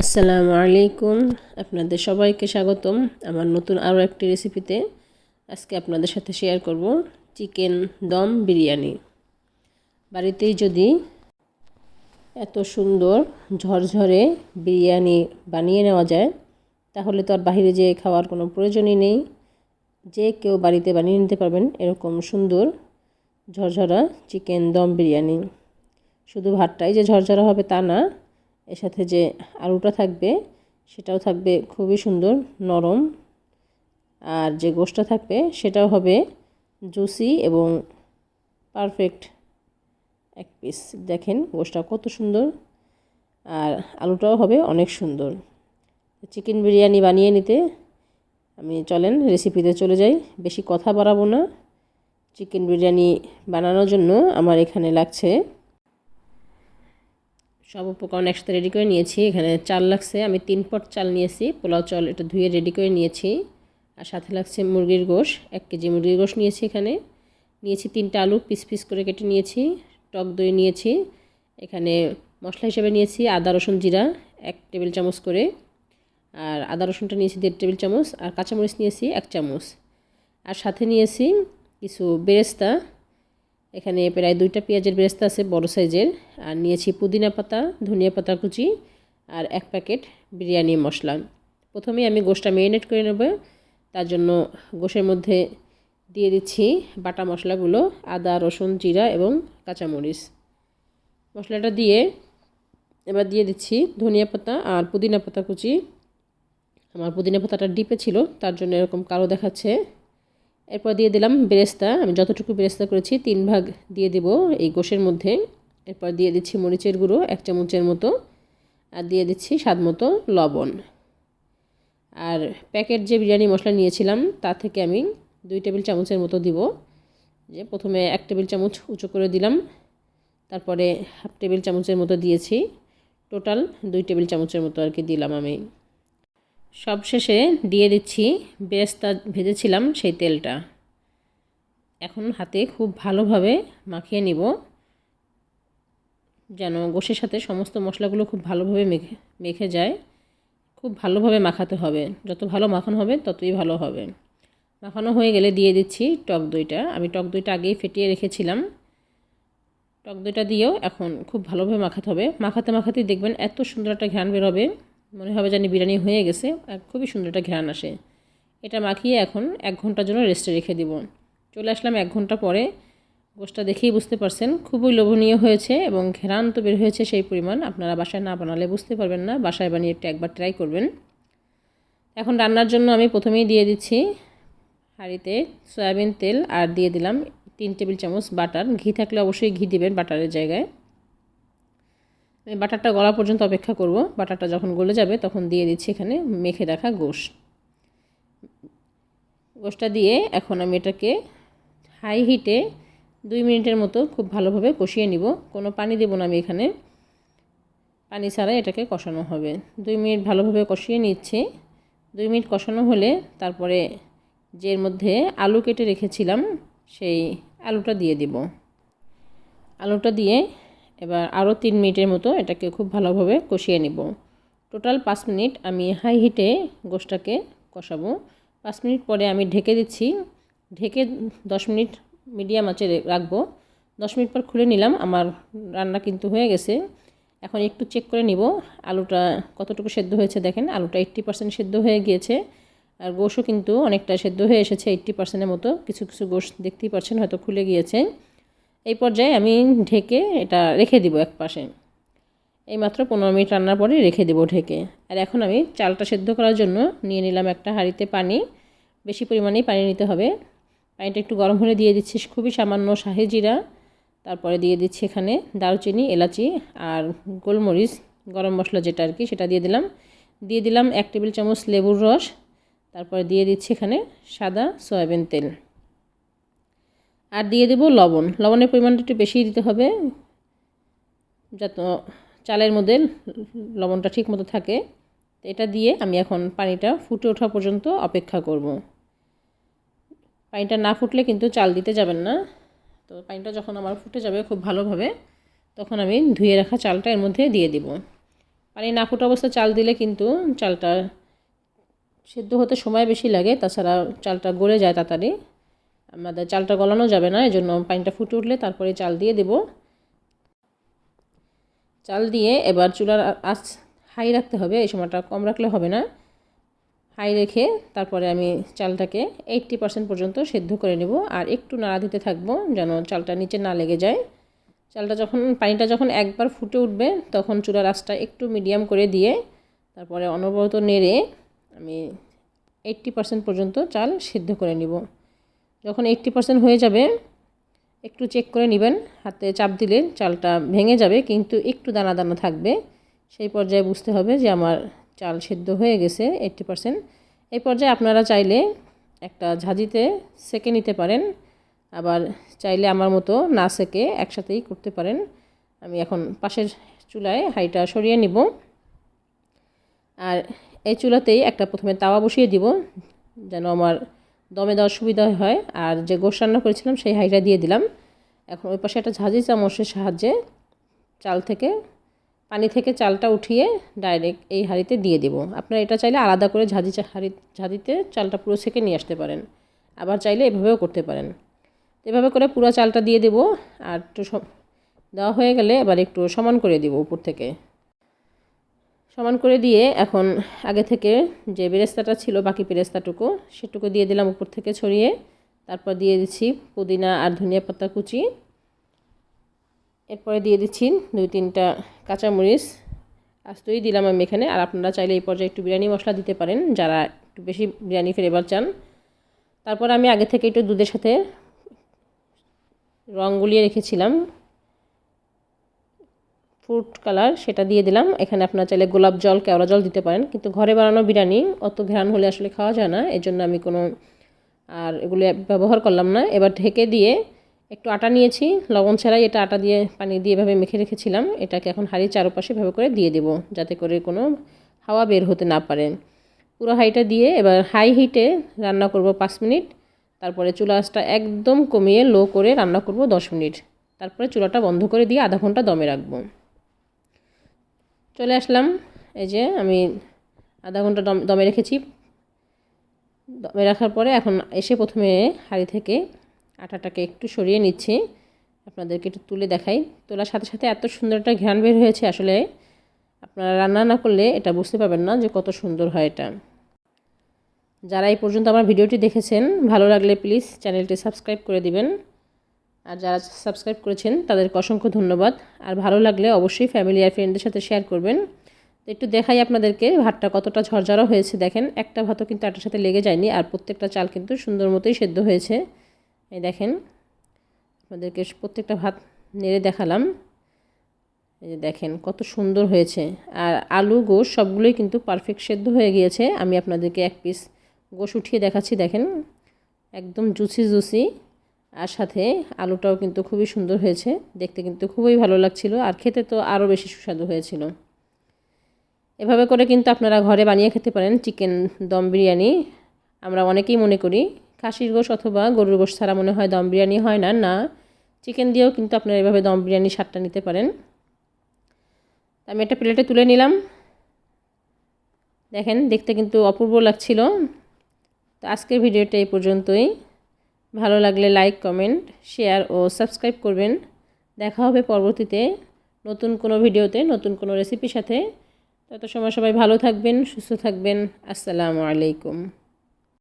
আসসালামু আলাইকুম। আপনাদের সবাইকে স্বাগতম আমার নতুন আরও একটি রেসিপিতে। আজকে আপনাদের সাথে শেয়ার করব চিকেন দম বিরিয়ানি। বাড়িতেই যদি এত সুন্দর ঝরঝরে বিরিয়ানি বানিয়ে নেওয়া যায়, তাহলে তো আর বাহিরে যেয়ে খাওয়ার কোনো প্রয়োজনই নেই। যে কেউ বাড়িতে বানিয়ে নিতে পারবেন এরকম সুন্দর ঝরঝরা চিকেন দম বিরিয়ানি। শুধু ভাতটাই যে ঝরঝরা হবে তা না এর সাথে যে আলুটা থাকবে, সেটাও থাকবে খুবই সুন্দর, নরম। আর যে গোশটা থাকবে, সেটাও হবে জুসি এবং পারফেক্ট এক পিস। দেখেন গোশটা কত সুন্দর। আর আলুটাও হবে অনেক সুন্দর। চিকেন বিরিয়ানি বানিয়ে নিতে আমি চলেন, রেসিপিতে চলে যাই। বেশি কথা বাড়াবো না। চিকেন বিরিয়ানি বানানোর জন্য আমার এখানে লাগছে সব উপকরণ একসাথে রেডি করে নিয়েছি। এখানে চাল লাগছে, আমি তিন পট চাল নিয়েছি, পোলাও চাল এটা ধুয়ে রেডি করে নিয়েছি। আর সাথে লাগছে মুরগির গোশ, এক কেজি মুরগির গোশ নিয়েছি এখানে। নিয়েছি তিনটা আলু, পিস পিস করে কেটে নিয়েছি, টক দই নিয়েছি। এখানে মশলা হিসেবে নিয়েছি আদা, রসুন, জিরা, এক টেবিল চামচ করে। আর আদা, রসুনটা নিয়েছি দেড় টেবিল চামচ। আর কাঁচামরিচ নিয়েছি এক চামচ। আর সাথে নিয়েছি কিছু বেরেস্তা এখানে প্রায় দুইটা পেঁয়াজের বেরেস্তা আছে, বড় সাইজের। আর নিয়েছি পুদিনা পাতা, ধনিয়া পাতা কুচি আর এক প্যাকেট বিরিয়ানি মশলা। প্রথমেই আমি গোশটা মেরিনেট করে নেব। তার জন্য গোশের মধ্যে দিয়ে দিচ্ছি বাটা মশলাগুলো, আদা, রসুন, জিরা এবং কাঁচামরিচ। মশলাটা দিয়ে এবার দিয়ে দিচ্ছি ধনিয়া পাতা আর পুদিনা পাতা কুচি। আমার পুদিনা পাতাটা ডিপে ছিল, তার জন্য এরকম কালো দেখাচ্ছে। এরপর দিয়ে দিলাম বেরেস্তা। আমি যতটুকু বেরেস্তা করেছি, তিন ভাগ দিয়ে দেব এই গোশের মধ্যে। এরপর দিয়ে দিচ্ছি মরিচের গুঁড়ো, এক চামচের মতো। আর দিয়ে দিচ্ছি স্বাদ মতো লবণ। আর প্যাকেট যে বিরিয়ানি মশলা নিয়েছিলাম, তা থেকে আমি দুই টেবিল চামচের মতো দিব। যে প্রথমে এক টেবিল চামচ উঁচু করে দিলাম। তারপরে হাফ টেবিল চামচের মতো দিয়েছি। টোটাল দুই টেবিল চামচের মতো আর কি দিলাম আমি। সব শেষে দিয়ে দিচ্ছি বেরেস্তা ভেজেছিলাম সেই তেলটা। এখন হাতে খুব ভালোভাবে মাখিয়ে নিব, যেন গোশের সাথে সমস্ত মশলাগুলো খুব ভালোভাবে মেখে মেখে যায়। খুব ভালোভাবে মাখাতে হবে। যত ভালো মাখানো হবে, ততই ভালো হবে। মাখানো হয়ে গেলে দিয়ে দিচ্ছি টক দইটা। আমি টক দইটা আগেই ফেটিয়ে রেখেছিলাম। টক দইটা দিয়েও এখন খুব ভালোভাবে মাখাতে হবে। মাখাতে মাখাতেই দেখবেন এত সুন্দর একটা ঘ্রাণ বেরোবে মনে হবে জানি বিরিয়ানি হয়ে গেছে, আর খুবই সুন্দর একটা ঘ্রাণ আসে। এটা মাখিয়ে এখন এক ঘণ্টার জন্য রেস্টে রেখে দিব। চলে আসলাম এক ঘণ্টা পরে। গোষ্ঠটা দেখেই বুঝতে পারছেন, খুবই লোভনীয় হয়েছে এবং ঘেরান তো বের হয়েছে সেই পরিমাণ। আপনারা বাসায় না বানালে বুঝতে পারবেন না, বাসায় বানিয়ে একটু একবার ট্রাই করবেন। এখন রান্নার জন্য আমি প্রথমেই দিয়ে দিচ্ছি হাঁড়িতে সয়াবিন তেল, আর দিয়ে দিলাম তিন টেবিল চামচ বাটার। ঘি থাকলে অবশ্যই ঘি দিবেন বাটারের জায়গায়। বাটারটা গলা পর্যন্ত অপেক্ষা করব। বাটারটা যখন গলে যাবে তখন দিয়ে দিচ্ছি এখানে মেখে রাখা গোশ। গোশটা দিয়ে এখন আমি এটাকে হাই হিটে দুই মিনিটের মতো খুব ভালোভাবে কষিয়ে নিব। কোনো পানি দেবো না আমি এখানে। পানি ছাড়াই এটাকে কষানো হবে। দুই মিনিট ভালোভাবে কষিয়ে নিচ্ছি। দুই মিনিট কষানো হলে তারপরে যে মধ্যে আলু কেটে রেখেছিলাম, সেই আলুটা দিয়ে দিব। আলুটা দিয়ে এবার আরও তিন মিনিটের মতো এটাকে খুব ভালোভাবে কষিয়ে নিব। টোটাল পাঁচ মিনিট আমি হাই হিটে গোশটাকে কষাবো। পাঁচ মিনিট পরে আমি ঢেকে দিচ্ছি। ঢেকে দশ মিনিট মিডিয়াম আঁচে রাখব। দশ মিনিট পর খুলে নিলাম। আমার রান্না কিন্তু হয়ে গেছে। এখন একটু চেক করে নিব আলুটা কতটুকু সেদ্ধ হয়েছে দেখেন। আলুটা এইট্টি পার্সেন্ট সেদ্ধ হয়ে গিয়েছে। আর গোশও কিন্তু অনেকটা সেদ্ধ হয়ে এসেছে এইট্টি পার্সেন্টের মতো। কিছু কিছু গোশ দেখতেই পাচ্ছেন, হয়তো খুলে গিয়েছে। এই পর্যায়ে আমি ঢেকে এটা রেখে দিব এক পাশে। এই মাত্র পনেরো মিনিট রান্নার পরে রেখে দেবো ঢেকে। আর এখন আমি চালটা সেদ্ধ করার জন্য নিয়ে নিলাম একটা হাঁড়িতে পানি। বেশি পরিমাণেই পানি নিতে হবে। পানিটা একটু গরম হলে দিয়ে দিচ্ছি খুবই সামান্য শাহি জিরা। তারপরে দিয়ে দিচ্ছি এখানে দারুচিনি, এলাচি আর গোলমরিচ, গরম মশলা যেটা আর কি, সেটা দিয়ে দিলাম। দিয়ে দিলাম এক টেবিল চামচ লেবুর রস। তারপরে দিয়ে দিচ্ছি এখানে সাদা সয়াবিন তেল। আর দিয়ে দেব লবণ। লবণের পরিমাণটা একটু বেশিই দিতে হবে। যত চালের মধ্যে লবণটা ঠিক মতো থাকে, এটা দিয়ে আমি এখন পানিটা ফুটে ওঠা পর্যন্ত অপেক্ষা করব। পানিটা না ফুটলে কিন্তু চাল দিতে যাবেন না। তো পানিটা যখন আমার ফুটে যাবে খুব ভালোভাবে, তখন আমি ধুয়ে রাখা চালটা এর মধ্যে দিয়ে দিব। পানি না ফুটা অবস্থায় চাল দিলে কিন্তু চালটা সেদ্ধ হতে সময় বেশি লাগে, তাছাড়া চালটা গলে যায় তাড়াতাড়ি। আমাদের চালটা গলানো যাবে না এই জন্য পানিটা ফুটে উঠলে তারপরে চাল দিয়ে দেব। চাল দিয়ে এবার চুলার আঁচ হাই রাখতে হবে, এই সময়টা কম রাখলে হবে না। হাই রেখে তারপরে আমি চালটাকে এইট্টি পার্সেন্ট পর্যন্ত সেদ্ধ করে নেব আর একটু নাড়া দিতে থাকব যেন চালটা নিচে না লেগে যায়। চালটা যখন, পানিটা যখন একবার ফুটে উঠবে তখন চুলার আঁচটা একটু মিডিয়াম করে দিয়ে তারপরে অনবরত নেড়ে আমি এইট্টি পার্সেন্ট পর্যন্ত চাল সিদ্ধ করে নিব। যখন এইট্টি পার্সেন্ট হয়ে যাবে, একটু চেক করে নেবেন, হাতে চাপ দিলে চালটা ভেঙে যাবে, কিন্তু একটু দানা দানা থাকবে, সেই পর্যায়ে বুঝতে হবে যে আমার চাল সেদ্ধ হয়ে গেছে এইট্টি পার্সেন্ট এই পর্যায়ে আপনারা চাইলে একটা ঝাঁঝিতে সেকে নিতে পারেন, আবার চাইলে আমার মতো না সেকে একসাথেই করতে পারেন। আমি এখন পাশের চুলায় হাইটা সরিয়ে নিব। আর এই চুলাতেই একটা প্রথমে তাওয়া বসিয়ে দিব, যেন আমার দমে দেওয়ার সুবিধা হয়। আর যে গোশ রান্না করেছিলাম, সেই হাইটা দিয়ে দিলাম। এখন ওই পাশে একটা ঝাঁঝি চামচের সাহায্যে চাল থেকে, পানি থেকে চালটা উঠিয়ে ডাইরেক্ট এই হাঁড়িতে দিয়ে দেবো। আপনারা এটা চাইলে আলাদা করে ঝাঁঝি হাঁড়ি, ঝাঁঝিতে চালটা পুরো সেকে নিয়ে আসতে পারেন। আবার চাইলে এভাবেও করতে পারেন। এভাবে করে পুরো চালটা দিয়ে দেবো। আর একটু দেওয়া হয়ে গেলে এবার একটু সমান করে দেবো উপর থেকে। সমান করে দিয়ে এখন আগে থেকে যে বেরেস্তাটা ছিল বাকি বেরেস্তাটুকু, সেটুকু দিয়ে দিলাম উপর থেকে ছড়িয়ে। তারপর দিয়ে দিচ্ছি পুদিনা আর ধনিয়া পাতা কুচি। এরপরে দিয়ে দিচ্ছি দুই তিনটা কাঁচামরিচ। আস্তই দিলাম আমি এখানে। আর আপনারা চাইলে এই পর্যায়ে একটু বিরিয়ানি মশলা দিতে পারেন, যারা একটু বেশি বিরিয়ানি ফ্লেভার চান। তারপর আমি আগে থেকে একটু দুধের সাথে রং গুলিয়ে রেখেছিলাম। ফ্রুট কালার সেটা দিয়ে দিলাম। এখানে আপনারা চাইলে গোলাপ জল, কেওড়া জল দিতে পারেন। কিন্তু ঘরে বানানো বিরিয়ানি অত ঘ্রাণ হলে আসলে খাওয়া যায় না। এই জন্য আমি কোনো আর এগুলো ব্যবহার করলাম না। এবার ঢেকে দিয়ে একটু আটা নিয়েছি। লবণ ছাড়াই এটা আটা দিয়ে, পানি দিয়ে এভাবে মেখে রেখেছিলাম। এটাকে এখন হাঁড়ির চারপাশে ভাবে করে দিয়ে দেব, যাতে করে কোনো হাওয়া বের হতে না পারে। পুরো হাইটা দিয়ে এবার হাই হিটে রান্না করব পাঁচ মিনিট। তারপরে চুলা একদম কমিয়ে লো করে রান্না করব দশ মিনিট। তারপরে চুলাটা বন্ধ করে দিয়ে আধা ঘণ্টা দমে রাখব। চলে আসলাম। এই যে আমি আধা ঘণ্টা দম, দমে রেখেছি। দমে রাখার পরে এখন এসে প্রথমে হাঁড়ি থেকে আটাটাকে একটু সরিয়ে নিচ্ছি। আপনাদেরকে একটু তুলে দেখাই। তোলার সাথে সাথে এত সুন্দর একটা ঘ্রাণ বের হয়েছে আসলে। আপনারা রান্না না করলে এটা বুঝতে পারবেন না যে কত সুন্দর হয় এটা। যারা এই পর্যন্ত আমার ভিডিওটি দেখেছেন, ভালো লাগলে প্লিজ চ্যানেলটি সাবস্ক্রাইব করে দিবেন। আর যারা সাবস্ক্রাইব করেছেন, তাদেরকে অসংখ্য ধন্যবাদ। আর ভালো লাগলে অবশ্যই ফ্যামিলি আর ফ্রেন্ডদের সাথে শেয়ার করবেন। তো একটু দেখাই আপনাদেরকে ভাতটা কতটা ঝরঝরা হয়েছে। দেখেন, একটা ভাতও কিন্তু আটার সাথে লেগে যায়নি, আর প্রত্যেকটা চাল কিন্তু সুন্দর মতোই সেদ্ধ হয়েছে। এই দেখেন, আপনাদেরকে প্রত্যেকটা ভাত নেড়ে দেখালাম। এই যে দেখেন, কত সুন্দর হয়েছে। আর আলু, গোশ সবগুলোই কিন্তু পারফেক্ট সেদ্ধ হয়ে গিয়েছে। আমি আপনাদেরকে এক পিস গোশ উঠিয়ে দেখাচ্ছি, দেখেন। একদম জুসি জুসি আর সাথে আলুটাও কিন্তু খুবই সুন্দর হয়েছে। দেখতে কিন্তু খুবই ভালো লাগছিল আর খেতে তো আরও বেশি সুস্বাদু হয়েছিল। এভাবে করে কিন্তু আপনারা ঘরে বানিয়ে খেতে পারেন চিকেন দম বিরিয়ানি। আমরা অনেকেই মনে করি খাসির গোশ অথবা গরুর গোশ ছাড়া মনে হয় দম বিরিয়ানি হয় না। না, চিকেন দিয়েও কিন্তু আপনারা এভাবে দম বিরিয়ানি স্বাদটা নিতে পারেন। আমি একটা প্লেটে তুলে নিলাম। দেখেন, দেখতে কিন্তু অপূর্ব লাগছিল। তো আজকের ভিডিওটা এই পর্যন্তই। ভালো লাগলে লাইক কমেন্ট শেয়ার ও সাবস্ক্রাইব করবেন। দেখা হবে পরবর্তীতে নতুন কোনো ভিডিওতে, নতুন কোনো রেসিপির সাথে। তত সময় সবাই ভালো থাকবেন, সুস্থ থাকবেন। আসসালামু আলাইকুম।